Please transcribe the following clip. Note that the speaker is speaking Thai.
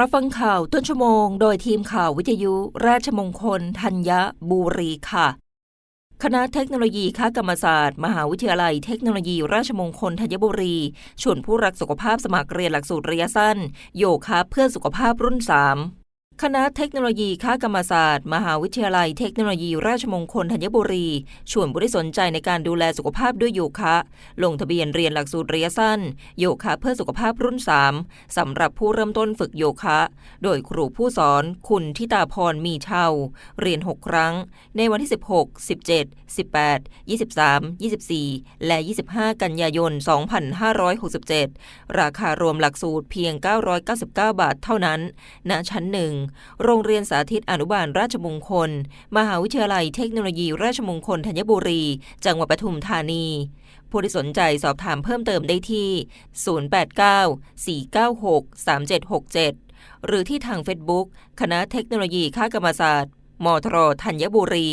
รับฟังข่าวต้นชั่วโมง โดยทีมข่าววิทยุราชมงคล ธัญบุรีค่ะ คณะเทคโนโลยีค้ากรรมศาสตร์ มหาวิทยาลัยเทคโนโลยีราชมงคลธัญบุรี ชวนผู้รักสุขภาพสมัครเรียนหลักสูตรระยะสั้น โยคะเพื่อสุขภาพรุ่น 3 คณะเทคโนโลยีค้ากรรมศาสตร์ มหาวิทยาลัยเทคโนโลยีราชมงคลธัญบุรี ชวนผู้ที่สนใจในการดูแลสุขภาพด้วยโยคะ ลงทะเบียนเรียนหลักสูตรระยะสั้น โยคะเพื่อสุขภาพรุ่น 3สำหรับผู้เริ่มต้นฝึกโยคะ โดยครูผู้สอนคุณทิตาพรมีเชาเรียน 6 ครั้ง ในวันที่ 16 17 18 23 24 และ 25 กันยายน 2567 ราคารวมหลักสูตรเพียง 999 บาทเท่านั้นณชั้นหนึ่งโรงเรียนสาธิตอนุบาลราชมงคล มหาวิทยาลัยเทคโนโลยีราชมงคลธัญบุรี จังหวัดปทุมธานี ผู้ที่สนใจสอบถามเพิ่มเติมได้ที่ 089 496 3767 หรือที่ทางเฟซบุ๊กคณะเทคโนโลยีข้ากรรมศาสตร์ มทรธัญบุรี